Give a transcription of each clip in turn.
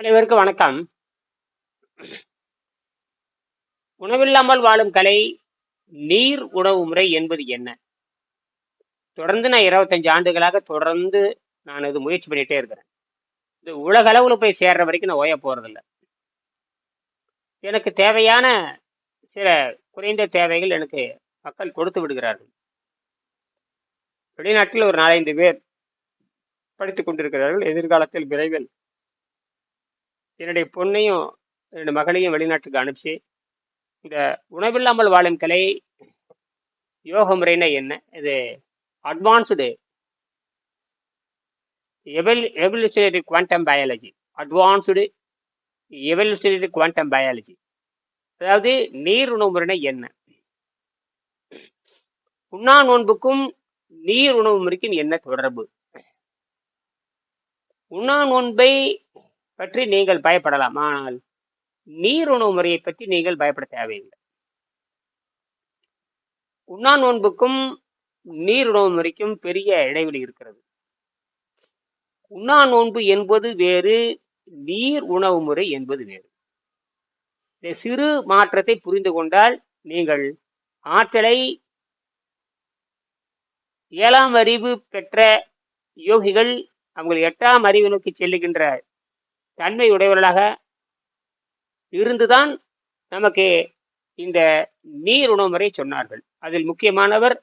அனைவருக்கும் வணக்கம். உணவில்லாமல் வாழும் கலை நீர் உணவு முறை என்பது என்ன? தொடர்ந்து நான் இருபத்தஞ்சு ஆண்டுகளாக தொடர்ந்து நான் இது முயற்சி பண்ணிட்டே இருக்கிறேன். இது உலக அளவில் போய் சேர்ற வரைக்கும் நான் ஓய போறதில்லை. எனக்கு தேவையான சில குறைந்த தேவைகள் எனக்கு மக்கள் கொடுத்து விடுகிறார்கள். வெளிநாட்டில் ஒரு நாலஞ்சு பேர் படித்துக் கொண்டிருக்கிறார்கள். எதிர்காலத்தில் விரைவில் என்னுடைய பொண்ணையும் என்னுடைய மகளையும் வெளிநாட்டுக்கு அனுப்பிச்சு இந்த உணவில்லாமல் வாழும் கலை யோக முறைன்னா என்ன? இது அட்வான்ஸ்டு எவல் evolutionary quantum biology advanced evolutionary quantum biology அதாவது நீர் உணவு முறைனா என்ன? உண்ணா நோன்புக்கும் நீர் உணவு முறைக்கும் என்ன தொடர்பு? உண்ணா நோன்பை பற்றி நீங்கள் பயப்படலாம். ஆனால் நீர் உணவு முறையை பற்றி நீங்கள் பயப்பட தேவையில்லை. உண்ணா நோன்புக்கும் நீர் உணவு முறைக்கும் பெரிய இடைவெளி இருக்கிறது. உண்ணா நோன்பு என்பது வேறு நீர் உணவு முறை என்பது வேறு. இந்த சிறு மாற்றத்தை புரிந்து கொண்டால் நீங்கள் ஆற்றலை ஏழாம் அறிவு பெற்ற யோகிகள் அவங்க எட்டாம் அறிவு நோக்கி செல்லுகின்ற தன்மை உடையவர்களாக இருந்துதான் நமக்கு இந்த நீர் உணவு முறை சொன்னார்கள். அதில் முக்கியமானவர்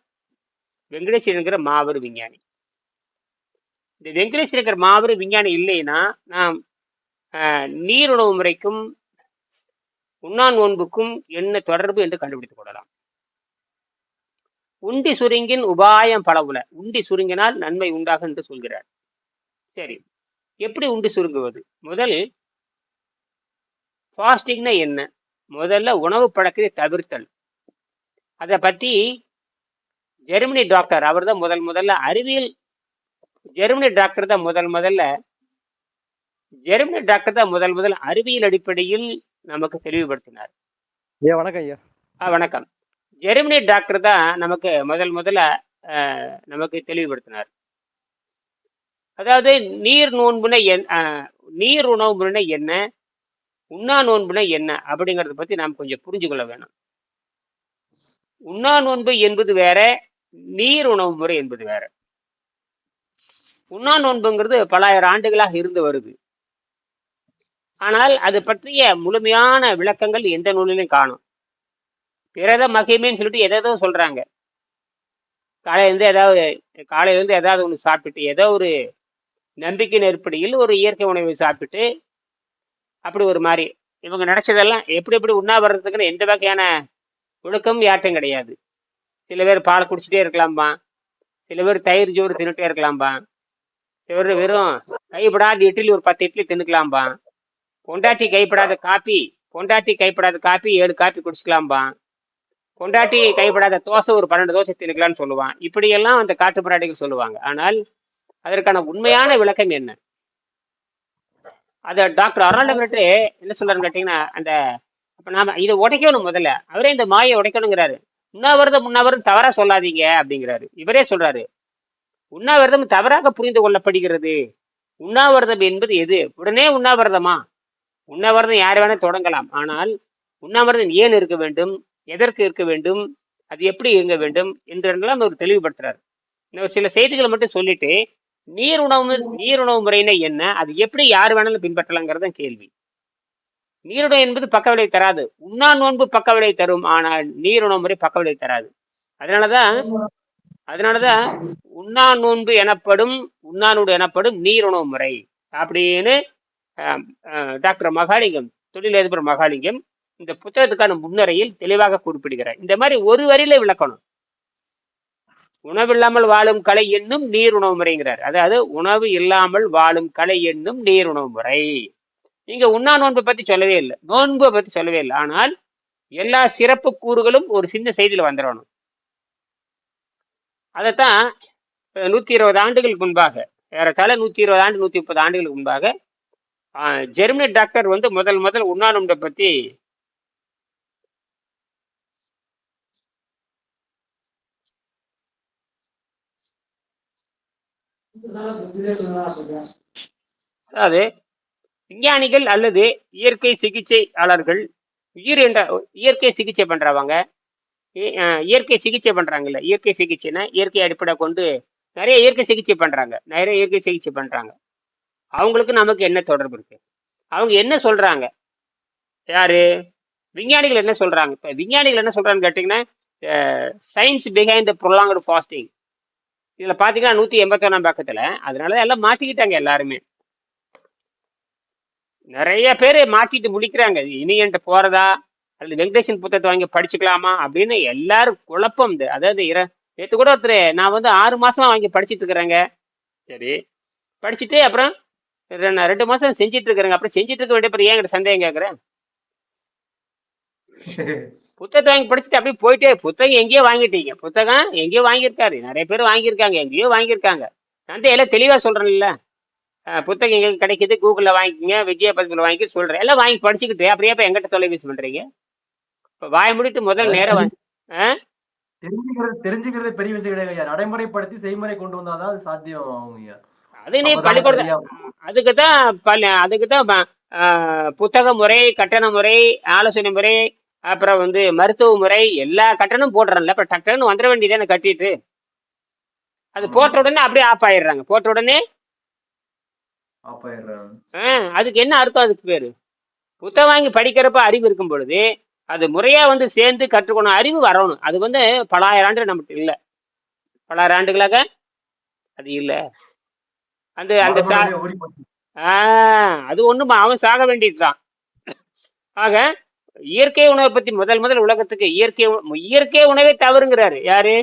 வெங்கடேசன் என்கிற மாபெரும் விஞ்ஞானி. இந்த வெங்கடேசன் என்கிற மாபெரும் விஞ்ஞானி இல்லைன்னா நாம் நீர் உணவு முறைக்கும் உண்ணான் நோன்புக்கும் என்ன தொடர்பு என்று கண்டுபிடித்துக் கொள்ளலாம். உண்டி சுருங்கின் உபாயம் பலவுல உண்டி சுருங்கினால் நன்மை உண்டாகும் என்று சொல்கிறார். சரி. எப்படி உண்டி சுருங்குவது? முதல் ஃபாஸ்டிங்னா என்ன? முதல்ல உணவு பழக்கத்தை தவிர்த்தல். அதை பத்தி ஜெர்மனி டாக்டர் அவர் தான் முதல் முதல்ல அறிவியல் ஜெர்மனி டாக்டர் தான் முதல் முதல்ல ஜெர்மனி டாக்டர் தான் முதல் முதல் அறிவியல் அடிப்படையில் நமக்கு தெளிவுபடுத்தினார். ஐயா வணக்கம் ஐயா. ஆ, வணக்கம். ஜெர்மனி டாக்டர் தான் நமக்கு முதல் முதல்ல நமக்கு தெளிவுபடுத்தினார். அதாவது நீர் நோன்புனா என் நீர் உணவு என்ன? உண்ணா நோன்புனா என்ன? அப்படிங்கறத பத்தி நாம் கொஞ்சம் புரிஞ்சு கொள்ள வேணும். உண்ணா நோன்பு என்பது வேற நீர் உணவு முறை என்பது வேற. உண்ணா நோன்புங்கிறது பலாயிரம் ஆண்டுகளாக இருந்து வருது. ஆனால் அது பற்றிய முழுமையான விளக்கங்கள் எந்த நூலிலும் காணும். பிறத மகிமைன்னு சொல்லிட்டு எதோ சொல்றாங்க. காலையிலேருந்து ஏதாவது காலையிலேருந்து ஏதாவது ஒன்று சாப்பிட்டுட்டு ஏதோ ஒரு நம்பிக்கையின் நெருப்படியில் ஒரு இயற்கை உணவை சாப்பிட்டு அப்படி ஒரு மாதிரி. இவங்க நினைச்சதெல்லாம் எப்படி எப்படி உண்ணாவிரதத்துக்குன்னு எந்த வகையான ஒழுக்கம் யார்ட்டும் கிடையாது. சில பேர் பால் குடிச்சிட்டே இருக்கலாம்பா. சில பேர் தயிர் ஜோறு தின்னுட்டே இருக்கலாம்பா. சில பேர் வெறும் கைப்படாத இட்லி ஒரு பத்து இட்லி தின்னுக்கலாம்பா. பொண்டாட்டி கைப்படாத காப்பி பொண்டாட்டி கைப்படாத காப்பி ஏழு காப்பி குடிச்சிக்கலாம்பா. பொண்டாட்டி கைப்படாத தோசை ஒரு பன்னெண்டு தோசை தின்னுக்கலாம்னு சொல்லுவான். இப்படியெல்லாம் அந்த காட்டுப்பிராட்டிகள் சொல்லுவாங்க. ஆனால் அதற்கான உண்மையான விளக்கம் என்ன? அத டாக்டர் அருணாண்டவர்கிட்ட என்ன சொல்றாருன்னு கேட்டீங்கன்னா அந்த அப்ப நாம இதை உடைக்கணும் முதல்ல. அவரே இந்த மாயை உடைக்கணுங்கிறாரு. உண்ணாவிரதம் உண்ணாவிரதம் தவறா சொல்லாதீங்க அப்படிங்கிறாரு. இவரே சொல்றாரு. உண்ணாவிரதம் தவறாக புரிந்து கொள்ளப்படுகிறது. உண்ணாவிரதம் என்பது எது? உடனே உண்ணாவிரதமா? உண்ணாவிரதம் யார் வேணா தொடங்கலாம். ஆனால் உண்ணாவிரதம் ஏன் இருக்க வேண்டும்? எதற்கு இருக்க வேண்டும்? அது எப்படி இருக்க வேண்டும்? என்றெல்லாம் அவர் தெளிவுபடுத்துறாரு. இந்த சில செய்திகளை மட்டும் சொல்லிட்டு நீர் உணவு நீர் உணவு முறைனா என்ன? அது எப்படி யார் வேணாலும் பின்பற்றலாங்கிறது கேள்வி. நீருடை என்பது பக்க விலை தராது. உண்ணா நோன்பு பக்க விலை தரும் ஆனால் நீர் உணவு முறை பக்க விலை தராது. அதனாலதான் அதனாலதான் உண்ணா நோன்பு எனப்படும் உண்ணானோடு எனப்படும் நீர் உணவு முறை அப்படின்னு டாக்டர் மகாலிங்கம் தொழிலதிபர் மகாலிங்கம் இந்த புத்தகத்துக்கான முன்னுரையில் தெளிவாக குறிப்பிடுகிறார். இந்த மாதிரி ஒரு வரியில விளக்கணும். உணவில்லாமல் வாழும் கலை என்னும் நீர் உணவு முறைங்கிறார். அதாவது உணவு இல்லாமல் வாழும் கலை என்னும் நீர் உணவு முறை. நீங்க உண்ணா நோன்பை பத்தி சொல்லவே இல்லை. நோன்பை பத்தி சொல்லவே இல்லை. ஆனால் எல்லா சிறப்பு கூறுகளும் ஒரு சின்ன செய்தியில வந்துடணும் அதைத்தான் நூத்தி இருபது ஆண்டுகளுக்கு முன்பாக ஏறத்தாழ நூத்தி இருபது ஆண்டு நூத்தி முப்பது ஆண்டுகளுக்கு முன்பாக ஜெர்மனி டாக்டர் வந்து முதல் முதல் உண்ணா நோன்பை பத்தி அதாவது விஞ்ஞானிகள் அல்லது இயற்கை சிகிச்சையாளர்கள் உயிர் என்ற இயற்கை சிகிச்சை பண்றவங்க இயற்கை சிகிச்சை பண்றாங்கல்ல இயற்கை சிகிச்சைனா இயற்கை அடிப்படை கொண்டு நிறைய இயற்கை சிகிச்சை பண்றாங்க நிறைய இயற்கை சிகிச்சை பண்றாங்க. அவங்களுக்கு நமக்கு என்ன தொடர்பு இருக்கு? அவங்க என்ன சொல்றாங்க? யாரு? விஞ்ஞானிகள் என்ன சொல்றாங்க? இப்போ விஞ்ஞானிகள் என்ன சொல்கிறாங்கன்னு கேட்டிங்கன்னா சயின்ஸ் பிஹைண்ட் த ஃபாஸ்டிங் இதுல பாத்தீங்கன்னா நூத்தி எண்பத்தொன்னாம் பக்கத்துல. அதனால எல்லாம் மாற்றிக்கிட்டாங்க எல்லாருமே. நிறைய பேர் மாற்றிட்டு முடிக்கிறாங்க இனி என்கிட்ட போறதா? அல்லது வெங்கடேஷன் புத்தகத்தை வாங்கி படிச்சுக்கலாமா? அப்படின்னு எல்லாரும் குழப்பம். இது அதாவது இர நேற்று கூட ஒருத்தர் நான் வந்து ஆறு மாசமா வாங்கி படிச்சிட்டு இருக்கிறேங்க. சரி. படிச்சுட்டு அப்புறம் நான் ரெண்டு மாசம் செஞ்சிட்டு இருக்கிறேங்க. அப்புறம் செஞ்சிட்டு இருக்க வேண்டிய அப்புறம் ஏன் என்கிட்ட சந்தேகம் கேட்குறேன் புத்தகத்தை வாங்கி படிச்சுட்டு அப்படியே போயிட்டே புத்தகம் எங்கேயோ வாங்கிட்டீங்க. புத்தகம் எங்கேயோ வாங்கியிருக்காரு. நிறைய பேர் வாங்கியிருக்காங்க எங்கேயோ வாங்கியிருக்காங்க. நான் வந்து எல்லாம் தெளிவா சொல்றேன்ல. அஹ் புத்தகம் எங்க கிடைக்குது கூகுள்ல வாங்கிக்கங்க விஜய பதிப்பில் வாங்கி சொல்றேன். எல்லாம் வாங்கி படிச்சுக்கிட்டு அப்படியே இப்ப எங்கிட்ட தொலைபேசி பண்றீங்க? இப்ப வாய முடிட்டு முதல் நேரம் வந்து ஆ? தெரிஞ்சுக்கிறது தெரிஞ்சுக்கிறது பெரிய விஷயம் கிடையாது. நடைமுறைப்படுத்தி செய்முறை கொண்டு வந்தாதான் அது சாத்தியம் அது நீ அப்பதான் பள்ளிக்கூட சரியா அதுக்கு தான் பள்ளி அதுக்கு தான் புத்தக முறை கட்டண முறை ஆலோசனை முறை அப்புறம் வந்து மருத்துவ முறை எல்லா கட்டணமும் போடுறோம்ல அப்புறம் டக்குன்னு வந்துட வேண்டியதானே கட்டிட்டு அது. போட்ட உடனே அப்படியே ஆஃப் ஆயிடுறாங்க. போட்ட உடனே அதுக்கு என்ன அர்த்தம் அதுக்கு பேரு? புத்தகம் வாங்கி படிக்கிறப்ப அறிவு இருக்கும் பொழுது அது முறையா வந்து சேர்ந்து கற்றுக்கணும். அறிவு வரணும். அது வந்து பலாயிரம் ஆண்டு நமக்கு இல்லை. பலாயிரம் ஆண்டுகளாக அது இல்லை. அந்த அந்த சா மரபணுவிலே ஊறி போச்சு. ஆ அது ஒண்ணும்? அவன் சாக வேண்டியதுதான். ஆக இயற்கை உணவை பத்தி முதல் முதல் உலகத்துக்கு இயற்கை இயற்கை உணவே தவறுங்கிறாரு. யாரு?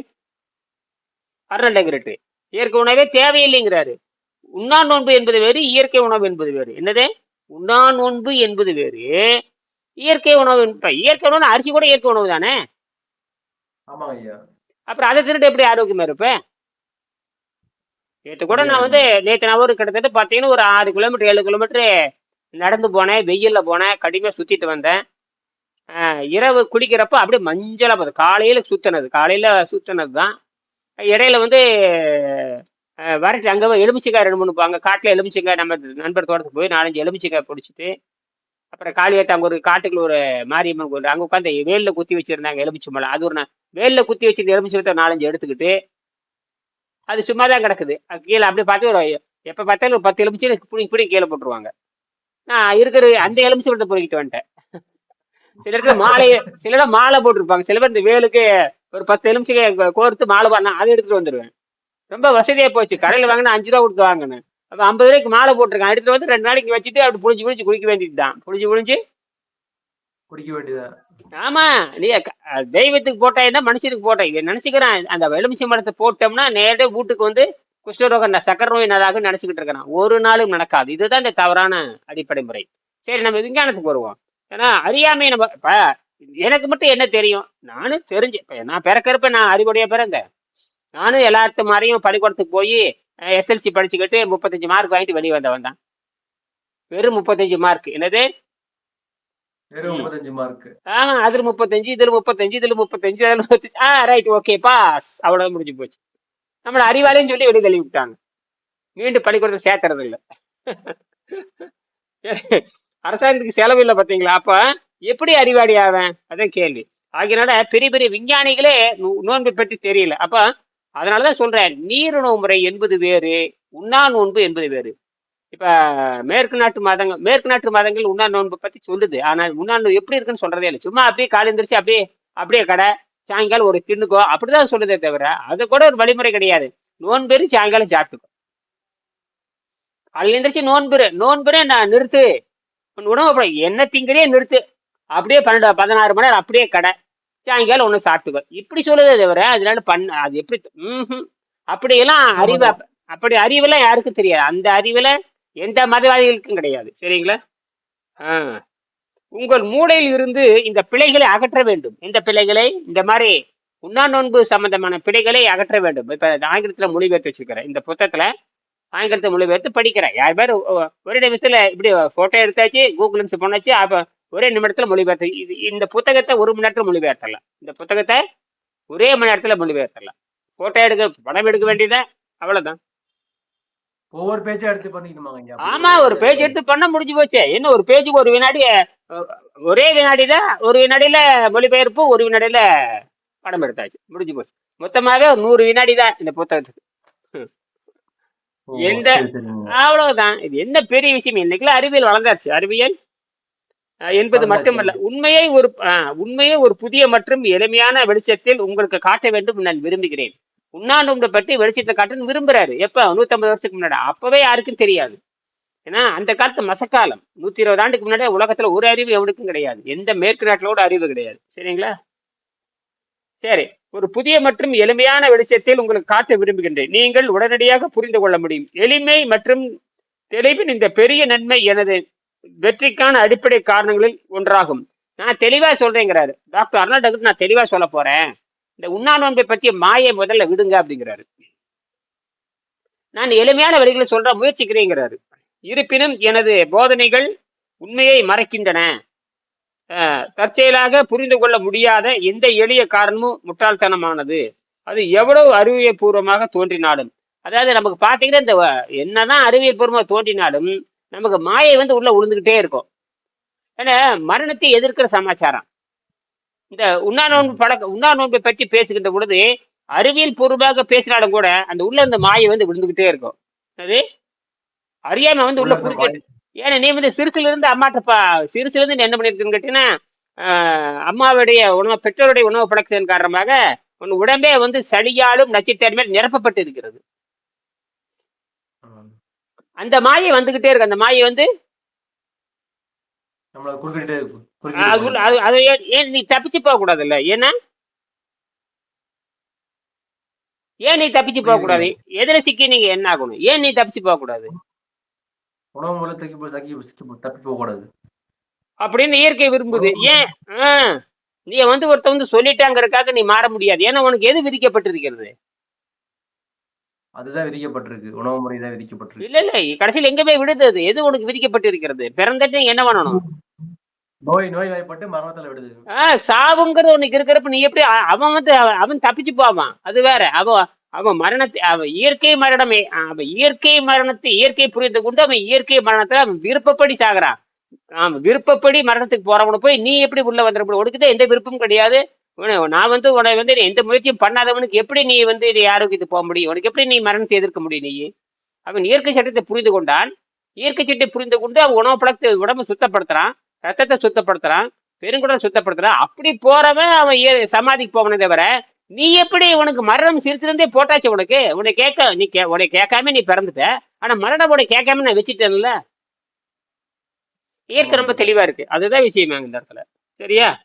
அருணகிரட்டு இயற்கை உணவே தேவையில்லைங்கிறாரு. உண்ணா நோன்பு என்பது வேறு இயற்கை உணவு என்பது வேறு. என்னது? உண்ணா நோன்பு என்பது வேறு. இயற்கை உணவு இயற்கை உணவு அரிசி கூட இயற்கை உணவு தானே? அப்புறம் அதை திருட்டு எப்படி ஆரோக்கியமா இருப்ப? நேற்று கூட நான் வந்து நேற்று நான் ஒரு கிட்டத்தட்ட பார்த்தீங்கன்னா ஒரு ஆறு கிலோமீட்டர் ஏழு கிலோமீட்டர் நடந்து போனேன் வெயில்ல போனேன் கடுமையாக சுத்திட்டு வந்தேன். இரவு குளிக்கிறப்ப அப்படியே மஞ்சளாக போகுது. காலையில் சுத்தினது. காலையில் சுத்தினது தான் இடையில வந்து வரட்டு அங்கே எலுமிச்சைக்காய் ரெண்டு மூணு அங்கே காட்டில் எலுமிச்சிக்காய் நம்ம நண்பர் தோட்டத்துக்கு போய் நாலஞ்சு எலுமிச்சைக்காய் பிடிச்சிட்டு அப்புறம் காளியாத்த அங்கே ஒரு காட்டுக்குள்ள ஒரு மாரியம்மன் கோயில் அங்கே உட்காந்து வேலில் குத்தி வச்சுருந்தாங்க எலுமிச்சை மலை. அது ஒரு நான் வேலில் குத்தி வச்சிருந்த எலுமிச்சை மரத்தை நாலஞ்சு எடுத்துக்கிட்டு அது சும்மா தான் கிடக்குது. அது கீழே அப்படியே பார்த்து ஒரு எப்போ பார்த்தாலும் ஒரு பத்து எலுமிச்சி பிடிங்கி பிடிங்கி கீழே போட்டுருவாங்க. நான் இருக்கிற அந்த எலுமிச்சை மரத்தை பொறுக்கிட்டு வந்துட்டேன். சில இடத்துல மாலை சில இடம் மாலை போட்டிருப்பாங்க. சில பேர் இந்த வேலுக்கு ஒரு பத்து எலுமிச்சை கோர்த்து மாலை பா- நான் அதை எடுத்துட்டு வந்துடுவேன் ரொம்ப வசதியா போச்சு. கடையில் வாங்கினா அஞ்சு ரூபா கொடுத்து வாங்கினேன் அப்போ ஐம்பது ரூபாய்க்கு மாலை போட்டிருக்கேன். எடுத்துட்டு வந்து ரெண்டு நாளைக்கு வச்சுட்டு அப்படி புளிஞ்சு புளிஞ்சு குடிக்க வேண்டியது தான் புளிஞ்சு புளிஞ்சு குடிக்க வேண்டியதா? ஆமா. நீ தெய்வத்துக்கு போட்டா என்ன மனுஷனுக்கு போட்டா இவன் நினைச்சுக்கிறான். அந்த எலுமிச்சை மரத்தை போட்டோம்னா நேரடியாக வீட்டுக்கு வந்து குஷ்டரோகம் ந- சக்கரை நோய் நல்லாக நினைச்சுக்கிட்டு இருக்கிறான். ஒரு நாளும் நடக்காது. இதுதான் இந்த தவறான அடிப்படை முறை. சரி நம்ம விஞ்ஞானத்துக்கு வருவோம். ஏன்னா அறியாமை நம்ம இப்ப எனக்கு மட்டும் என்ன தெரியும்? நானும் தெரிஞ்சு இப்ப நான் பிறக்கிறப்ப நான் அறிவுடைய பிறந்தேன். நானும் எல்லாத்து மாதிரியும் பள்ளிக்கூடத்துக்கு போய் எஸ்எல்சி படிச்சுக்கிட்டு முப்பத்தஞ்சு மார்க் வாங்கிட்டு வெளியே வந்தவன் தான். வெறும் முப்பத்தஞ்சு மார்க் என்னது? ஆமா அதுல முப்பத்தஞ்சு இதுல முப்பத்தஞ்சு இதுல முப்பத்தஞ்சு அதுல முப்பத்தஞ்சு. ஆ ரைட் ஓகே பாஸ் அவ்வளவு முடிஞ்சு போச்சு. நம்மள அறிவாளின்னு சொல்லி வெளியே தள்ளி விட்டாங்க. மீண்டும் பள்ளிக்கூடத்தில் சேர்க்கறது இல்ல. அரசாங்கத்துக்கு செலவு இல்லை பார்த்தீங்களா? அப்போ எப்படி அறிவாளி ஆவேன்? அதான் கேள்வி. ஆகியனால பெரிய பெரிய விஞ்ஞானிகளே நோ- நோன்பை பற்றி தெரியல. அதனால் தான் சொல்கிறேன் நீருணவு முறை என்பது வேறு உண்ணா நோன்பு என்பது வேறு. இப்போ மேற்கு நாட்டு மதங்கள் மேற்கு நாட்டு மதங்கள் உண்ணா நோன்பு பற்றி சொல்லுது. ஆனால் உண்ணா நோன்பு எப்படி இருக்குன்னு சொல்கிறதே இல்லை. சும்மா அப்படியே காலெந்திரிச்சு அப்படியே அப்படியே கடை சாயங்காலம் ஒரு தின்னுக்கோ அப்படிதான் சொல்லுதே தவிர அது கூட ஒரு வழிமுறை கிடையாது. நோன்பெரு சாயங்காலம் சாப்பிட்டுக்கோ. காலையில் எந்திரிச்சு நோன்பெரு நோன்பெரு நான் நிறுத்து. உணவு என்ன திங்கறே நிறுத்து. அப்படியே பன்னெண்டு பதினாறு மணி நேரம் அப்படியே கடை. சாயங்காலம் ஒன்று சாப்பிட்டுக்கோ இப்படி சொல்லுதே தவிர அதனால பண்ண அது எப்படி ம் அப்படியெல்லாம் அறிவு அப்ப- அப்படி அறிவெல்லாம் யாருக்கும் தெரியாது. அந்த அறிவுல எந்த மதவாதிகளுக்கும் கிடையாது. சரிங்களா? ஆ. உங்கள் மூளையில் இருந்து இந்த பிழைகளை அகற்ற வேண்டும். இந்த பிழைகளை இந்த மாதிரி உண்ணா நோன்பு சம்பந்தமான பிழைகளை அகற்ற வேண்டும். இப்ப ஆங்கிலத்துல மொழிபெயர்த்து வச்சிருக்கிறேன் இந்த புத்தகத்துல ஆங்கிலத்தை மொழிபெயர்த்து படிக்கிறேன் யார் பேர்? ஒரே நிமிஷத்துல இப்படி போட்டோ எடுத்தாச்சு கூகுள் லென்ஸ் பண்ணாச்சு அப்ப ஒரே நிமிடத்துல மொழிபெயர்த்து இது இந்த புத்தகத்தை ஒரு மணி நேரத்துல மொழிபெயர்த்தலாம் இந்த புத்தகத்தை ஒரே மணி நேரத்துல மொழிபெயர்த்தலாம் போட்டோ எடுக்க படம் எடுக்க வேண்டியதா? அவ்வளவுதான். ஒவ்வொரு பேச்சா எடுத்து பண்ணிக்கணுமாங்க ஆமா ஒரு பேஜ் எடுத்து பண்ண முடிஞ்சு போச்சே. என்ன ஒரு பேஜுக்கு ஒரு வினாடி ஒரே வினாடி தான் ஒரு வினாடியில மொழிபெயர்ப்பு ஒரு வினாடியில படம் எடுத்தாச்சு. முடிஞ்சு போச்சு. மொத்தமாவே ஒரு நூறு வினாடி தான் இந்த புத்தகத்துக்கு. எந்த-. அவ்வளவுதான். இது என்ன பெரிய விஷயம்? இன்னைக்குலாம் அறிவியல் வளர்ந்தாச்சு. அறிவியல் என்பது. மட்டுமல்ல. உண்மையை ஒரு உண்மையை ஒரு புதிய மற்றும் எளிமையான வெளிச்சத்தில் உங்களுக்கு காட்ட வேண்டும் நான் விரும்புகிறேன். உண்ணாண்டு பற்றி வெளிச்சத்தை காட்டுன்னு விரும்புறாரு. எப்ப? நூத்தம்பது வருஷத்துக்கு முன்னாடி. அப்பவே யாருக்கும் தெரியாது. ஏன்னா அந்த காலத்து மசக்காலம். நூத்தி இருபது ஆண்டுக்கு முன்னாடி உலகத்துல ஒரு அறிவு எவனுக்கும் கிடையாது. எந்த மேற்கு நாட்டிலோட அறிவு கிடையாது. சரிங்களா? சரி ஒரு புதிய மற்றும் எளிமையான வெளிச்சத்தில் உங்களுக்கு காட்ட விரும்புகின்றேன். நீங்கள் உடனடியாக புரிந்து கொள்ள முடியும். எளிமை மற்றும் தெளிவின் இந்த பெரிய நன்மை எனது வெற்றிக்கான அடிப்படை காரணங்களில் ஒன்றாகும். நான் தெளிவா சொல்றேங்கிறாரு. டாக்டர் அருணாடகு நான் தெளிவா சொல்ல போறேன். இந்த உண்ணா நோன்பை பற்றிய மாயை முதல்ல விடுங்க அப்படிங்கிறாரு. நான் எளிமையான வழிகளை சொல்ற முயற்சிக்கிறேங்கிறாரு. இருப்பினும் எனது போதனைகள் உண்மையை மறைக்கின்றன. தற்செயலாக புரிந்து கொள்ள முடியாத எந்த எளிய காரணமும் முட்டாள்தனமானது. அது எவ்வளவு அறிவியல் பூர்வமாக தோன்றினாலும். அதாவது நமக்கு பாத்தீங்கன்னா இந்த என்னதான் அறிவியல் பூர்வமாக தோன்றினாலும் நமக்கு மாயை வந்து உள்ள உளுந்துகிட்டே இருக்கும். ஏன்னா மரணத்தை எதிர்க்கிற சமாச்சாரம். இந்த உண்ணா நோன்பு பழக்க உண்ணா நோன்பை பற்றி பேசுகின்ற பொழுது அறிவியல் பூர்வமாக பேசினாலும் கூட அந்த உள்ள அந்த மாயை வந்து விழுந்துகிட்டே இருக்கும். அது அறியாம வந்து உள்ள குறுக்கிட்டு ஏன்னா நீ வந்து சிறுசுல இருந்து அம்மாட்ட பா சிறுசுல இருந்து நீ என்ன பண்ணிருக்குன்னு கேட்டீங்கன்னா அம்மாவுடைய உணவு பெற்றோருடைய உணவு பழக்கத்தின் காரணமாக உன் உடம்பே வந்து சளியாலும் நச்சுத்தன்மையில் நிரப்பப்பட்டு இருக்கிறது. அந்த மாயை வந்துகிட்டே இருக்கு. அந்த மாயை வந்து ஏன் நீ தப்பிச்சு போக கூடாதுல்ல ஏன்னா ஏன் நீ தப்பிச்சு போக கூடாது எதிர சிக்கி நீங்க என்ன ஆகணும்? ஏன் நீ தப்பிச்சு போக கூடாது உணவு மூலம் தக்கி போய் சக்கி தப்பி போக கூடாது. அப்படின்னு இயற்கை விரும்புது. ஏன்? நீ வந்து ஒருத்த வந்து சொல்லிட்டாங்கிறதுக்காக நீ மாற முடியாது. ஏன்னா உனக்கு எது விதிக்கப்பட்டிருக்கிறது? அதுதான் விதிக்கப்பட்டிருக்கு. உணவு முறை தான் விதிக்கப்பட்டிருக்கு. இல்ல இல்ல. கடைசியில் எங்க போய் விடுது அது? எது உனக்கு விதிக்கப்பட்டிருக்கிறது? பிறந்துட்டு என்ன பண்ணணும் நோய் நோய் வாய்ப்பட்டு மரணத்துல விடுது. ஆஹ் சாவுங்கிறது உனக்கு இருக்கிறப்ப நீ எப்படி அவன் வந்து அவன் அவன் தப்பிச்சு போவான். அது வேற. அவன் அவன் மரணத்தை அவன் இயற்கை மரணமே அவன் இயற்கை மரணத்தை இயற்கை புரிந்து கொண்டு அவன் இயற்கை மரணத்துல அவன் விருப்பப்படி சாகுறான். அவன் விருப்பப்படி மரணத்துக்கு போறவன போய் நீ எப்படி உள்ள வந்துட முடியும் உனக்கு தான் எந்த விருப்பமும் கிடையாது. உன- நான் வந்து உனக்கு வந்து எந்த முயற்சியும் பண்ணாதவனுக்கு எப்படி நீ வந்து இதை ஆரோக்கியத்துக்கு போக முடியும்? உனக்கு எப்படி நீ மரணத்தை எதிர்க்க முடியும் நீ? அவன் இயற்கை சட்டத்தை புரிந்து கொண்டான். இயற்கை சட்டத்தை புரிந்து கொண்டு அவன் உணவு பழத்தை உடம்பு சுத்தப்படுத்துறான். ரத்தத்தை சுத்தப்படுத்துறான். பெருங்குடலை சுத்தப்படுத்துறான். அப்படி போறவன் அவன் இய- சமாதிக்கு போவனே தவிர நீ எப்படி உனக்கு மரணம் சிரித்திருந்தே போட்டாச்சு உனக்கு? உன்னை கேட்க நீ கே உன்னை கேட்காம நீ பிறந்துட்ட. ஆனா மரணம் உன்னை கேட்காம நான் வச்சுட்டேன்ல? இயற்கை ரொம்ப தெளிவா இருக்கு. அதுதான் விஷயமா இந்த இடத்துல. சரியா?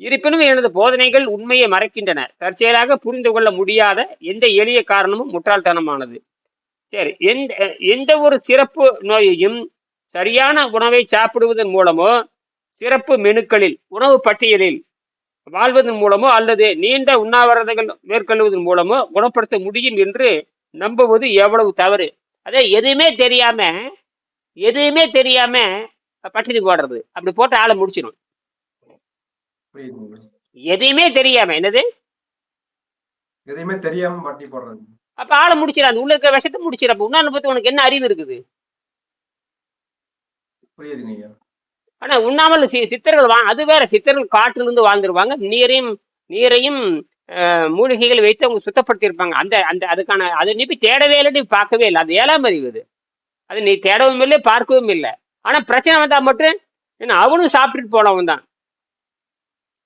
இருப்பினும் எனது போதனைகள் உண்மையை மறைக்கின்றன. தற்செயலாக புரிந்து கொள்ள முடியாத எந்த எளிய காரணமும் முட்டாள்தனமானது. சரி எந்த எந்த ஒரு சிறப்பு நோயையும் சரியான உணவை சாப்பிடுவதன் மூலமோ சிறப்பு மெனுக்களில் உணவு பட்டியலில் வாழ்வதன் மூலமோ அல்லது நீண்ட உண்ணாவிரதங்கள் மேற்கொள்வதன் மூலமோ குணப்படுத்த முடியும் என்று நம்புவது எவ்வளவு தவறு. அதே எதுவுமே தெரியாம எதுவுமே தெரியாம பட்டினி போடுறது. அப்படி போட்டு ஆளை முடிச்சிடும் எதையுமே தெரியாம என்னது? எதையுமே தெரியாம பட்டி போடுறது. அப்ப ஆளை முடிச்சிடும் அந்த உள்ள இருக்கிற விஷத்தை முடிச்சிடும் அப்ப உண்ணான்னு பத்தி உனக்கு என்ன அறிவு இருக்குது? புரியுதுங்க ஆனா உண்ணாமல் சி- சித்தர்கள் வா அது வேற. சித்தர்கள் காற்றிலிருந்து வாழ்ந்துருவாங்க நீரையும் நீரையும் மூலிகைகள் வைத்து அவங்க சுத்தப்படுத்தி இருப்பாங்க அந்த அந்த அதுக்கான அதை நீ போய் தேடவே இல்லை நீ பார்க்கவே இல்லை. அது ஏழாம் அறிவு அது அது நீ தேடவும் இல்லை பார்க்கவும் இல்லை. ஆனா பிரச்சனை வந்தா மட்டும் என்ன அவனும் சாப்பிட்டுட்டு போனவன் தான்.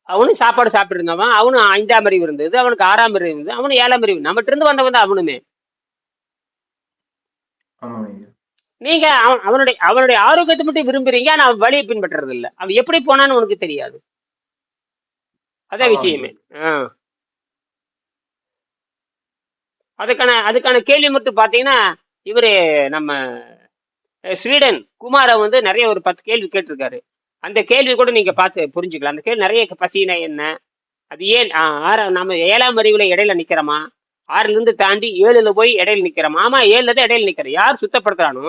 அவனும் சாப்பாடு சாப்பிட்டு இருந்தவன். அவனும் ஐந்தாம் அறிவு இருந்தது. அவனுக்கு ஆறாம் அறிவு இருந்தது. அவனும் ஏழாம் அறிவு. நம்மகிட்ட இருந்து வந்தவன் தான் அவனுமே. நீங்க அவன் அவனுடைய அவனுடைய ஆரோக்கியத்தை மட்டும் விரும்புறீங்க ஆனா அவன் வழியை பின்பற்றுறது இல்ல அவன் எப்படி போனான்னு உனக்கு தெரியாது. அதான். விஷயமே. ஆ. அதுக்கான அதுக்கான கேள்வி மட்டும் பாத்தீங்கன்னா இவரு நம்ம ஸ்வீடன் குமார வந்து நிறைய ஒரு பத்து கேள்வி கேட்டிருக்காரு. அந்த கேள்வி கூட நீங்க பார்த்து புரிஞ்சுக்கலாம். அந்த கேள்வி நிறைய பசினா என்ன? அது ஏன் ஆ, ஆறா நம்ம ஏழாம் அறிவுல இடையில நிக்கிறோமா? ஆறுல இருந்து தாண்டி ஏழுல போய் இடையில நிக்கிறோம் ஆமா ஏழுல தான் இடையில நிக்கிறோம் யார் சுத்தப்படுத்துறானோ?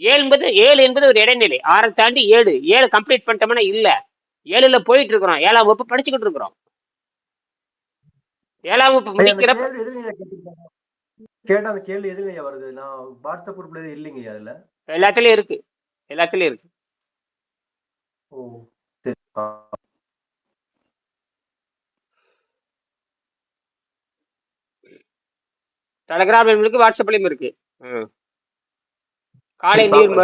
ஏழு என்பது ஏழு என்பது ஒரு இடைநிலை. ஆறை தாண்டி ஏழு. ஏழு கம்ப்ளீட் பண்ணிட்டோம்னா இல்ல. ஏழுல போயிட்டு இருக்கிறோம். ஏழாம் வகுப்பு படிச்சுக்கிட்டு இருக்கிறோம். ஏழாம் வகுப்பு முடிக்கிறப்ப? கேட்டா அந்த கேள்வி எதுங்க ஐயா வருது? நான் வாட்ஸ்அப் குரூப்ல இல்லைங்க அதுல. எல்லாத்துலயும் இருக்கு. எல்லாத்துலயும் இருக்கு. ஓ சரி. டெலகிராம் எங்களுக்கு வாட்ஸ்அப்லயும் இருக்கு. காலை நீர்.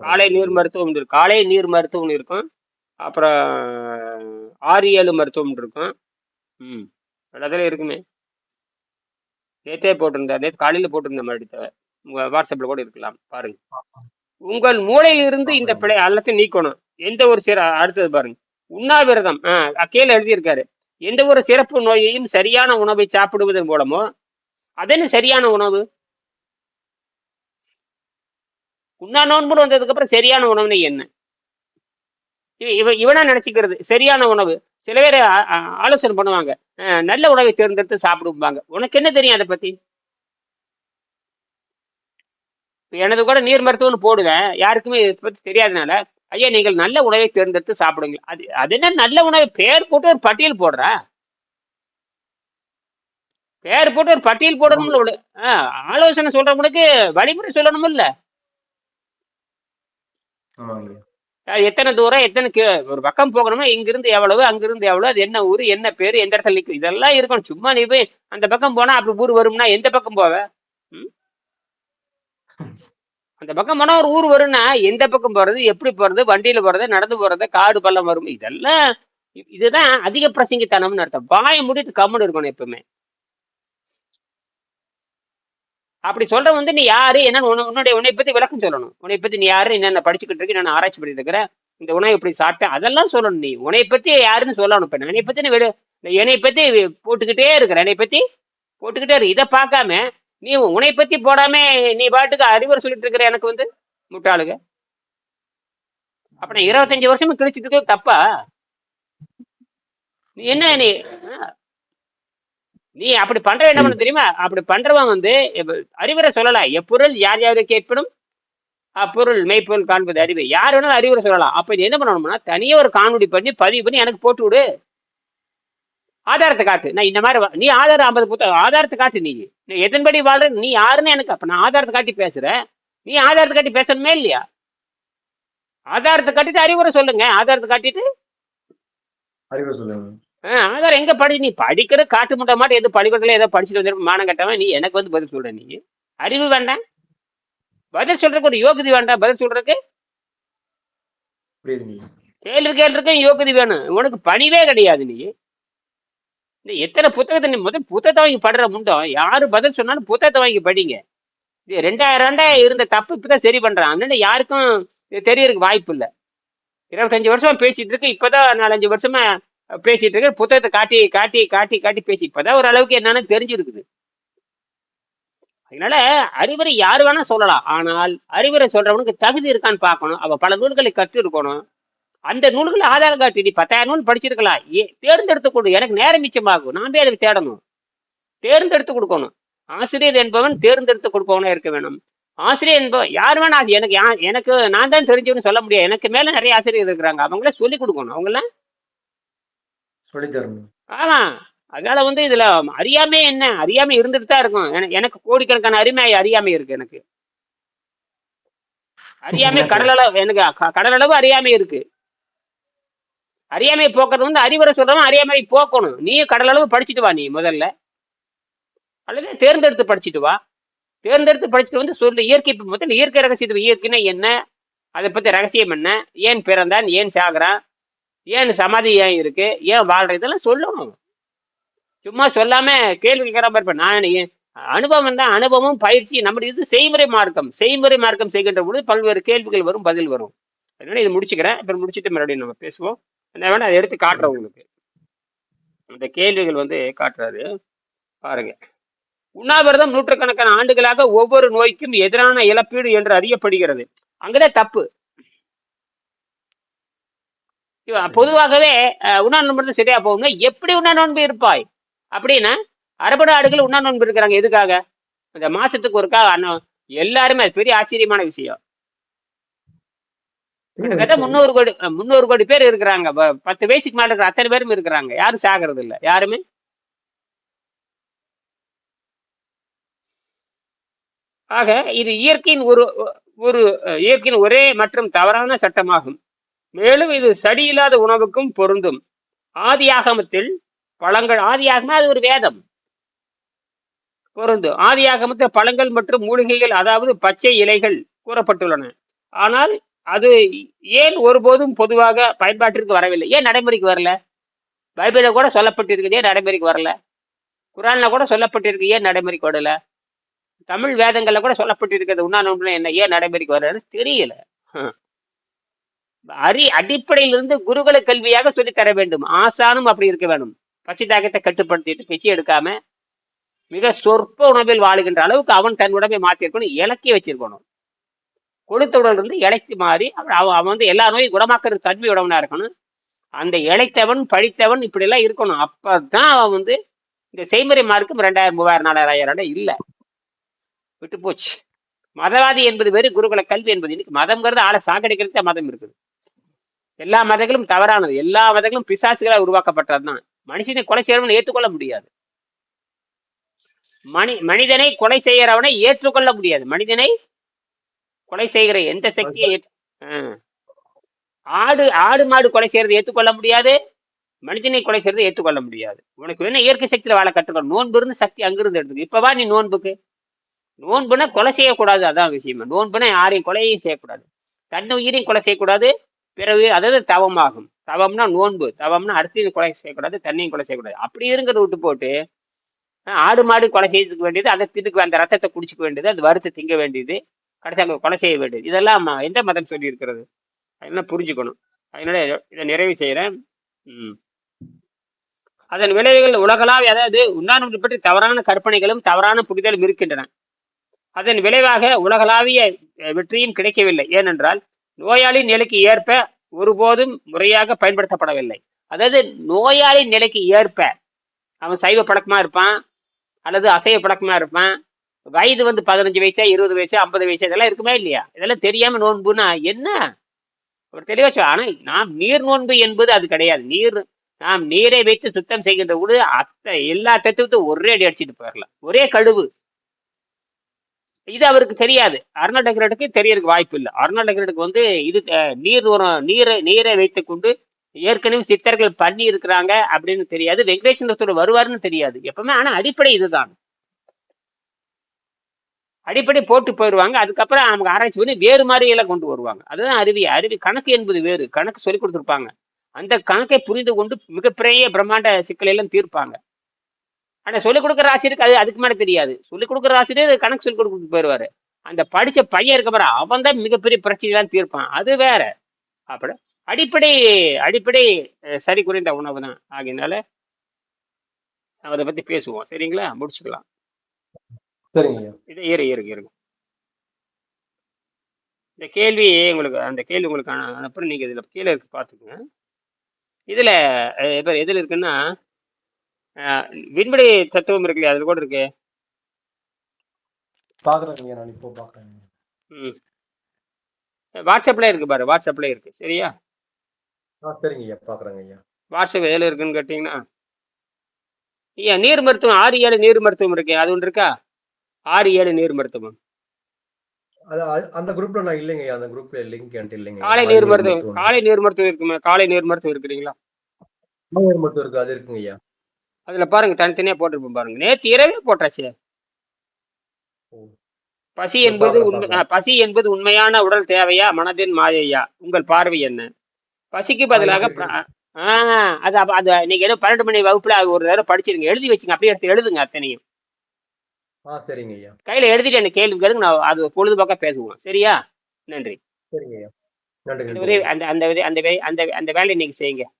காலை நீர் மருத்துவம் இருக்கு. காலை நீர் மருத்துவம் இருக்கும். அப்புறம் ஆறு ஏழு மருத்துவம் இருக்கும். ம். எல்லாத்துலயும் இருக்குமே. நேத்தே போட்டிருந்தா நேற்று காலையில போட்டிருந்த மாதிரி தவிர உங்க வாட்ஸ்அப்ல கூட இருக்கலாம். பாருங்க. உங்கள் மூளையிலிருந்து இந்த பிழை எல்லாத்தையும் நீக்கணும். எந்த ஒரு சிற அடுத்தது பாருங்க. உண்ணாவிரதம். ஆ கீழே எழுதியிருக்காரு. எந்த ஒரு சிறப்பு நோயையும் சரியான உணவை சாப்பிடுவதன் மூலமோ அதென்ன சரியான உணவு? உண்ணா நோன்புன்னு வந்ததுக்கு அப்புறம் சரியான உணவுன்னு என்ன? இவ- இவ இவனா நினைச்சுக்கிறது சரியான உணவு. சில பேர் ஆ- ஆலோசனை பண்ணுவாங்க. நல்ல உணவை தேர்ந்தெடுத்து சாப்பிடுவாங்க உனக்கு என்ன தெரியும் அதை பத்தி? எனது கூட நீர் மருத்துவம்னு போடுவேன். யாருக்குமே இதை பத்தி தெரியாதனால ஐயா நீங்கள் நல்ல உணவை தேர்ந்தெடுத்து சாப்பிடுங்க. அது அது என்ன நல்ல உணவு? பேர் போட்டு ஒரு பட்டியல் போடுறா? பேர் போட்டு ஒரு பட்டியல் போடணும்ல ஆலோசனை சொல்றவங்களுக்கு வழிமுறை சொல்லணும் இல்ல எத்தனை தூரம் எத்தனை ஒரு பக்கம் போகணுமா இங்கிருந்து எவ்வளவு அங்கிருந்து எவ்வளவு அது என்ன ஊரு என்ன பேரு எந்த இடத்துல நிக்கும் இதெல்லாம் இருக்கணும். சும்மா நீ போய் அந்த பக்கம் போனா அப்படி ஊர் வரும்னா எந்த பக்கம் போவ? அந்த பக்கம் போனா ஒரு ஊர் வரும்னா எந்த பக்கம் போறது எப்படி போறது வண்டியில போறது நடந்து போறது காடு பள்ளம் வரும். இதெல்லாம் இதுதான் அதிக பிரசங்கித்தனம்னு அர்த்தம். வாயை மூடிட்டு கம்முன்னு இருக்கணும் எப்பவுமே. அப்படி சொல்ற வந்து நீ யாரு? என்னன்னு உன்னுடைய உன்னை பத்தி விளக்கம் சொல்லணும். உன்னை பத்தி நீ யாரு? என்னென்ன படிச்சுக்கிட்டு இருக்க? நான் ஆராய்ச்சி பண்ணிட்டு இருக்கிறேன் இந்த உணவை இப்படி சாப்பிட்டேன்? அதெல்லாம் சொல்லணும் நீ. உன்னை பத்தி யாருன்னு சொல்லணும் இப்ப. என்னை பத்தி நீ என்னை பத்தி போட்டுக்கிட்டே இருக்கிற என்னை பத்தி போட்டுக்கிட்டே இருக்க இதை பார்க்காம நீ உன்னை பத்தி போடாம நீ பாட்டுக்கு அறிவுரை சொல்லிட்டு இருக்கிற எனக்கு வந்து முட்டாளுங்க அப்ப நான் இருபத்தஞ்சு வருஷமா கிழிச்சிட்டு தப்பா? நீ என்ன நீ ஆ. நீ அப்படி பண்ற என்ன பண்ண தெரியுமா? அப்படி பண்றவன் வந்து அறிவுரை சொல்லலாம் எப்பொருள் யார் யாரு கேட்பினும் அப்பொருள் மெய்ப்பொருள் காண்பது அறிவு. யார் வேணாலும் அறிவுரை சொல்லலாம். அப்ப இது என்ன பண்ணணும்னா தனியா ஒரு காணொளி பண்ணி பதிவு பண்ணி எனக்கு போட்டு விடு. ஆதாரத்தை காட்டு. நான் இந்த மாதிரி நீ ஆதாரம் ஐம்பது புத்தகம் ஆதாரத்தை காட்டு நீ. நீ எதன்படி வாழ்ற? நீ யாருன்னு எனக்கு அப்ப நான் ஆதாரத்தை காட்டி பேசுறேன். நீ ஆதாரத்தை காட்டி பேசணுமே இல்லையா? ஆதாரத்தை காட்டிட்டு அறிவுரை சொல்லுங்க. ஆதாரத்தை காட்டிட்டு அறிவுரை சொல்லுங்க. ஆ, ஆதாரம் எங்க படி? நீ படிக்கிற காட்டு முட்டை மாட்டு எது பள்ளிக்கூடத்துல ஏதோ படிச்சுட்டு வந்து மானம் கட்டவன்? நீ எனக்கு வந்து பதில் சொல்ற நீ. அறிவு வேண்டாம் பதில் சொல்றதுக்கு ஒரு யோகிதை வேண்டாம் பதில் சொல்றதுக்கு. கேள்வி கேள்றதுக்கு யோகிதை வேணும். உனக்கு பணிவே கிடையாது நீ. நீ எத்தனை புத்தகத்தை நீ முதல் புத்தகத்தை வாங்கி படுற முண்டம் யாரு பதில் சொன்னாலும் புத்தகத்தை வாங்கி படிங்க. இது ரெண்டாயிரம் ரெண்டாயிரம் இருந்த தப்பு இப்பதான் சரி பண்றான். அதனால யாருக்கும் தெரியறதுக்கு வாய்ப்பு இல்லை. இருபத்தஞ்சு வருஷமா பேசிட்டு இருக்கு. இப்பதான் நாலஞ்சு வருஷமா பேசிட்டு இருக்க புத்தகத்தை காட்டி காட்டி காட்டி காட்டி பேசி இப்பதான் ஒரு அளவுக்கு என்னன்னு தெரிஞ்சிருக்குது. அதனால அறிவுரை யாரு வேணா சொல்லலாம். ஆனால் அறிவுரை சொல்றவனுக்கு தகுதி இருக்கான்னு பார்க்கணும். அவ பல நூல்களை கற்றுருக்கணும் அந்த நூல்களை ஆதாரம் காட்டி நீ பத்தாயிரம் நூல் படிச்சிருக்கலாம். ஏ தேர்ந்தெடுத்து கொடு. எனக்கு நேரம் மிச்சமாகும். நான் போய் தேடணும். தேர்ந்தெடுத்து கொடுக்கணும். ஆசிரியர் என்பவன் தேர்ந்தெடுத்து கொடுப்பவனா இருக்க வேணும் ஆசிரியர் என்பவன் யார் வேணா அது எனக்கு யா- எனக்கு நான் தான் தெரிஞ்சவன்னு சொல்ல முடியாது. எனக்கு மேல நிறைய ஆசிரியர் இருக்கிறாங்க. அவங்கள சொல்லி கொடுக்கணும். அவங்கள தரணும். ஆமா அதனால வந்து இதுல அறியாமை என்ன? அறியாமை இருந்துட்டு தான் இருக்கும். எனக்கு- கோடிக்கணக்கான அருமை அறியாமை இருக்கு எனக்கு. அறியாமை கடலளவு எனக்கு கடலளவு அறியாமை இருக்கு. அறியாமை போக்குறது வந்து அறிவுரை சொல்றவன் அறியாமையை போக்கணும். நீ கடலளவு படிச்சுட்டு வா நீ முதல்ல. அல்லது தேர்ந்தெடுத்து படிச்சுட்டு வா. தேர்ந்தெடுத்து படிச்சுட்டு வந்து சொல்லு இயற்கை முதல்ல இயற்கை ரகசியத்தை இயற்கைன்னா என்ன? அதை பத்தி ரகசியம் என்ன? ஏன் பிறந்தான்? ஏன் சாகுறான்? ஏன் சமாதி ஏன் இருக்கு? ஏன் வாழ்ற இதெல்லாம் சொல்லணும் சும்மா சொல்லாம கேள்வி கேட்கிற மாதிரி இருப்பேன் நான் ஏன் அனுபவம் தான் அனுபவம் பயிற்சி நம்முடைய இது செய்முறை மார்க்கம். செய்முறை மார்க்கம் செய்கின்ற பொழுது பல்வேறு கேள்விகள் வரும் பதில் வரும். அதனால இது முடிச்சுக்கிறேன். அப்புறம் முடிச்சுட்டு மறுபடியும் நம்ம பேசுவோம். என்ன வேணா அதை எடுத்து காட்டுறேன் உங்களுக்கு. அந்த கேள்விகள் வந்து காட்டுறாரு. பாருங்க. உண்ணாவிரதம் நூற்றுக்கணக்கான ஆண்டுகளாக ஒவ்வொரு நோய்க்கும் எதிரான இழப்பீடு என்று அறியப்படுகிறது. அங்கதான் தப்பு. பொதுவாகவே உண்ணா நோன்பு சரியா போகுங்க. எப்படி உண்ணா நோன்பு இருப்பாய்? அப்படின்னா அரபு நாடுகள் உண்ணா நோன்பு இருக்கிறாங்க. எதுக்காக? இந்த மாசத்துக்கு ஒருக்கா அன்ன- எல்லாருமே அது பெரிய ஆச்சரியமான விஷயம். கிட்டத்தட்ட முன்னூறு கோடி முன்னூறு கோடி பேர் இருக்கிறாங்க. பத்து வயசுக்கு மேல இருக்கிற அத்தனை பேரும் இருக்கிறாங்க. யாரும் சாகிறது இல்லை. யாருமே? ஆக இது இயற்கையின் ஒரு ஒரு இயற்கையின் ஒரே மற்றும் தவறான சட்டமாகும். மேலும் இது சடியில்லாத உணவுக்கும் பொருந்தும். ஆதியாகமத்தில் பழங்கள் ஆதியாகமம் அது ஒரு வேதம். பொருந்தும். ஆதியாகமத்தில் பழங்கள் மற்றும் மூலிகைகள் அதாவது பச்சை இலைகள் கூறப்பட்டுள்ளன. ஆனால் அது ஏன் ஒருபோதும் பொதுவாக பயன்பாட்டிற்கு வரவில்லை? ஏன் நடைமுறைக்கு வரல? பைபிளில் கூட சொல்லப்பட்டிருக்குது ஏன் நடைமுறைக்கு வரல? குரான்ல கூட சொல்லப்பட்டிருக்கு ஏன் நடைமுறைக்கு வரல? தமிழ் வேதங்கள்ல கூட சொல்லப்பட்டிருக்கிறது உண்ணாநோன்புல என்ன ஏன் நடைமுறைக்கு வரலன்னு தெரியல. அரி அறி அடிப்படையிலிருந்து குருகுல கல்வியாக சொல்லித்தர வேண்டும். ஆசானும் அப்படி இருக்க வேண்டும். பசி தாகத்தை கட்டுப்படுத்திட்டு பிச்சை எடுக்காம மிக சொற்ப உணவில் வாழுகின்ற அளவுக்கு அவன் தன் உடம்பை மாத்திருக்கணும் இலக்கி வச்சிருக்கணும். கொளுத்த உடல் இருந்து இழைத்து மாறி அவன் அவன் அவன் வந்து எல்லா நோயும் குணமாக்குற தன்மை உடவனா இருக்கணும். அந்த இழைத்தவன் படித்தவன் இப்படி எல்லாம் இருக்கணும். அப்பதான் அவன் வந்து இந்த செய்முறை மார்க்கும் ரெண்டாயிரம் மூவாயிரம் நாலாயிரம் ஆயிரம் இல்லை. விட்டு போச்சு. மதவாதி என்பது வேறு குருகுல கல்வி என்பது. இன்னைக்கு மதம்ங்கிறது ஆளை சாகடிக்கிறது மதம் இருக்குது. எல்லா மதங்களும் தவறானது. எல்லா மதங்களும் பிசாசுகளால் உருவாக்கப்பட்டதுதான் மனுஷனை கொலை செய்யறவனை ஏற்றுக்கொள்ள முடியாது. மனி மனிதனை கொலை செய்யறவனை ஏற்றுக்கொள்ள முடியாது. மனிதனை கொலை செய்கிற எந்த சக்தியை. ஆடு ஆடு மாடு கொலை செய்யறதை ஏற்றுக்கொள்ள முடியாது. மனிதனை கொலை செய்யறதை ஏற்றுக்கொள்ள முடியாது. உனக்கு வேணா இயற்கை சக்தியில வாழ கற்றுக்கணும் நோன்பு இருந்து சக்தி அங்கிருந்து எடுத்துக்கு. இப்பவா நீ நோன்புக்கு. நோன்புனா கொலை செய்யக்கூடாது. அதான் விஷயம். நோன்புனா யாரையும் கொலையும் செய்யக்கூடாது. தன் உயிரையும் கொலை செய்யக்கூடாது. பிறகு அதாவது தவமாகும். தவம்னா நோன்பு தவம்னா அடுத்தையும் கொலை செய்யக்கூடாது தண்ணியும் கொலை செய்யக்கூடாது. அப்படி இருக்கிறத விட்டு போட்டு ஆடு மாடு கொலை செய்யறதுக்கு வேண்டியது அதை தின்னுக்கு அந்த ரத்தத்தை குடிச்சிக்க வேண்டியது அது வறுத்து திங்க வேண்டியது கடைசியாக கொலை செய்ய வேண்டியது. இதெல்லாம் எந்த மதம் சொல்லி இருக்கிறது அதெல்லாம் புரிஞ்சுக்கணும். அதனால இதை நிறைவு செய்கிறேன் ம். அதன் விளைவுகள் உலகளாவிய அதாவது உண்ணாநோன்பு பற்றி தவறான கற்பனைகளும் தவறான புரிதலும் இருக்கின்றன. அதன் விளைவாக உலகளாவிய வெற்றியும் கிடைக்கவில்லை. ஏனென்றால் நோயாளி நிலைக்கு ஏற்ப ஒருபோதும் முறையாக பயன்படுத்தப்படவில்லை. அதாவது நோயாளி நிலைக்கு ஏற்ப அவன் சைவ பழக்கமா இருப்பான் அல்லது அசைவ பழக்கமா இருப்பான் வயது வந்து பதினஞ்சு வயசா இருபது வயசா ஐம்பது வயசா இதெல்லாம் இருக்குமே இல்லையா? இதெல்லாம் தெரியாம நோன்புனா என்ன? அவர் தெளிவா சொல் ஆனா நாம் நீர் நோன்பு என்பது அது கிடையாது. நீர் நாம் நீரை வைத்து சுத்தம் செய்கின்ற கூட அத்தை எல்லா தத்துவத்தையும் ஒரே அடி அடிச்சிட்டு போயிடலாம் ஒரே கழுவு. இது அவருக்கு தெரியாது. அருணா டெக்கரேட்டுக்கு தெரியறதுக்கு வாய்ப்பு இல்லை. அருணா டெக்கரேட்டுக்கு வந்து இது நீர் உரம் நீரை நீரை வைத்து கொண்டு ஏற்கனவே சித்தர்கள் பண்ணி இருக்கிறாங்க அப்படின்னு தெரியாது. வெங்கடேசன் வருவாருன்னு தெரியாது. எப்பவுமே ஆனா அடிப்படை இதுதான். அடிப்படை போட்டு போயிடுவாங்க அதுக்கப்புறம் அவங்க ஆராய்ச்சி பண்ணி வேறு மாதிரி எல்லாம் கொண்டு வருவாங்க. அதுதான் அறிவி அறிவி கணக்கு என்பது வேறு. கணக்கு சொல்லி கொடுத்துருப்பாங்க. அந்த கணக்கை புரிந்து கொண்டு மிகப்பெரிய பிரம்மாண்ட சிக்கலையெல்லாம் தீர்ப்பாங்க. ஆனா சொல்லிக் கொடுக்குற ஆசிரியருக்கு அது அதுக்கு மேல தெரியாது. சொல்லிக் கொடுக்குற ஆசிரியர் கணக்கு சொல்லி கொடுத்து போயிடுவாரு அந்த படிச்ச பையன் இருக்க பாரு அவன் தான் மிகப்பெரிய பிரச்சனைலாம் தீர்ப்பான். அது வேற. அப்படி அடிப்படை அடிப்படை சரி குறைந்த உணவு தான். ஆகையினால அதை பத்தி பேசுவோம். சரிங்களா? முடிச்சுக்கலாம். சரிங்க இது இரு இருங்க இந்த கேள்வி உங்களுக்கு அந்த கேள்வி உங்களுக்கு அனு- அனுப்புறேன் நீங்க இதுல கீழே இருக்கு பாத்துக்கோங்க இதுல இப்ப எதுல இருக்குன்னா விண்வெளி தத்துவம் இருக்கு இல்லையா அதுல கூட இருக்கு. நான் இப்போ பாக்குறேன் ம். வாட்ஸ்அப்ல இருக்கு பாரு வாட்ஸ்அப்ல இருக்கு. சரியா? ஆ சரிங்க ஐயா பாக்குறேங்க ஐயா. வாட்ஸ்அப் எதுல இருக்குன்னு கேட்டீங்கன்னா ஐயா நீர் மருத்துவம் ஆறு ஏழு நீர் மருத்துவம் இருக்கு அது ஒன்று இருக்கா? ஆறு ஏழு நீர் மருத்துவம். அந்த குரூப்ல நான் இல்லைங்க அந்த குரூப்ல லிங்க் இல்லைங்க காலை நீர் மருத்துவம். காலை நீர் மருத்துவம் இருக்குமா? காலை நீர் மருத்துவம் இருக்கிறீங்களா? ஆயுர்வேத மருத்துவம் இருக்கு அது இருக்குங்க ஐயா. அதுல பாருங்க தனித்தனியா போட்டிருப்போம் பாருங்க. நேத்து இரவே போட்டாச்சு. பசி என்பது உண்மை பசி என்பது உண்மையான உடல் தேவையா? மனதின் மாயையா? உங்கள் பார்வை என்ன? பசிக்கு பதிலாக இருக்கு, பிர- ஆ அது அது நீங்க ஏதோ பன்னெண்டு மணி வகுப்புல ஒரு தடவை படிச்சிருங்க. எழுதி வச்சுங்க. அப்படியே எடுத்து எழுதுங்க அத்தனையும். சரிங்க ஐயா. கையில எழுதிட்டு எனக்கு கேள்வி கேளுங்க நான் அது பொழுதுபோக்கா பேசுவோம். சரியா? நன்றி. சரிங்க ஐயா. அந்த அந்த அந்த அந்த வேலையை நீங்க செய்யுங்க.